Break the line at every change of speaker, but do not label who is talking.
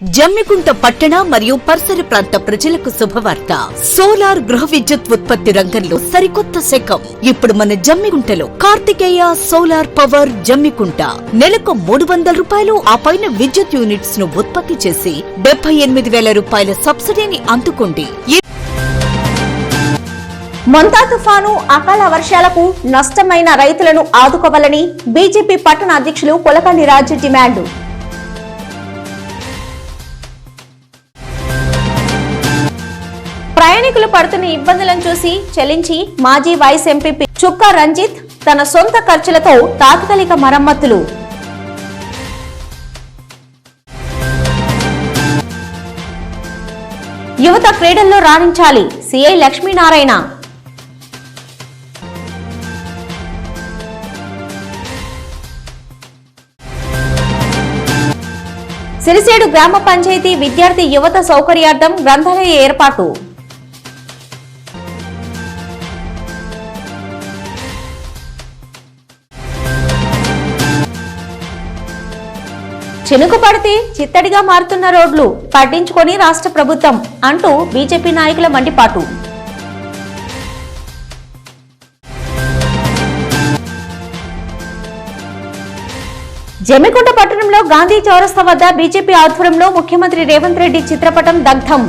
జమ్మికుంట పట్టణ మరియు పరిసర ప్రాంత ప్రజలకు శుభవార్త. సోలార్ గృహ విద్యుత్ ఉత్పత్తి రంగంలో సరికొత్త శకం. ఇప్పుడు మన జమ్మికుంటలో కార్తికేయ సోలార్ పవర్ జమ్మికుంట. నెలకు మూడు వందల రూపాయలు ఆ పైన విద్యుత్ యూనిట్స్ను ఉత్పత్తి చేసి డెబ్బై ఎనిమిది వేల రూపాయల సబ్సిడీని అందుకోండి.
మొంతా తుఫాను అకాల వర్షాలకు నష్టమైన రైతులను ఆదుకోవాలని బీజేపీ పట్టణ అధ్యక్షులు కొలకండి రాజు డిమాండ్. ప్రయాణికులు పడుతున్న ఇబ్బందులను చూసి చెల్లించి మాజీ వైస్ ఎంపీ చుక్కా రంజిత్ తన సొంత ఖర్చులతో తాత్కాలిక మరమ్మతులు. యువత క్రీడల్లో రాణించాలి. సిఐ లక్ష్మీనారాయణ. సిరిసేడు గ్రామ పంచాయతీ విద్యార్థి యువత సౌకర్యార్థం గ్రంథాలయ ఏర్పాటు. చినుకు పడితే చిత్తడిగా మారుతున్న రోడ్లు పట్టించుకొని రాష్ట్ర ప్రభుత్వం అంటూ బీజేపీ నాయకుల మండిపాటు. జమికుంట పట్టణంలో గాంధీ చౌరస్తా వద్ద బీజేపీ ఆధ్వర్యంలో ముఖ్యమంత్రి రేవంత్ రెడ్డి చిత్రపటం దగ్ధం.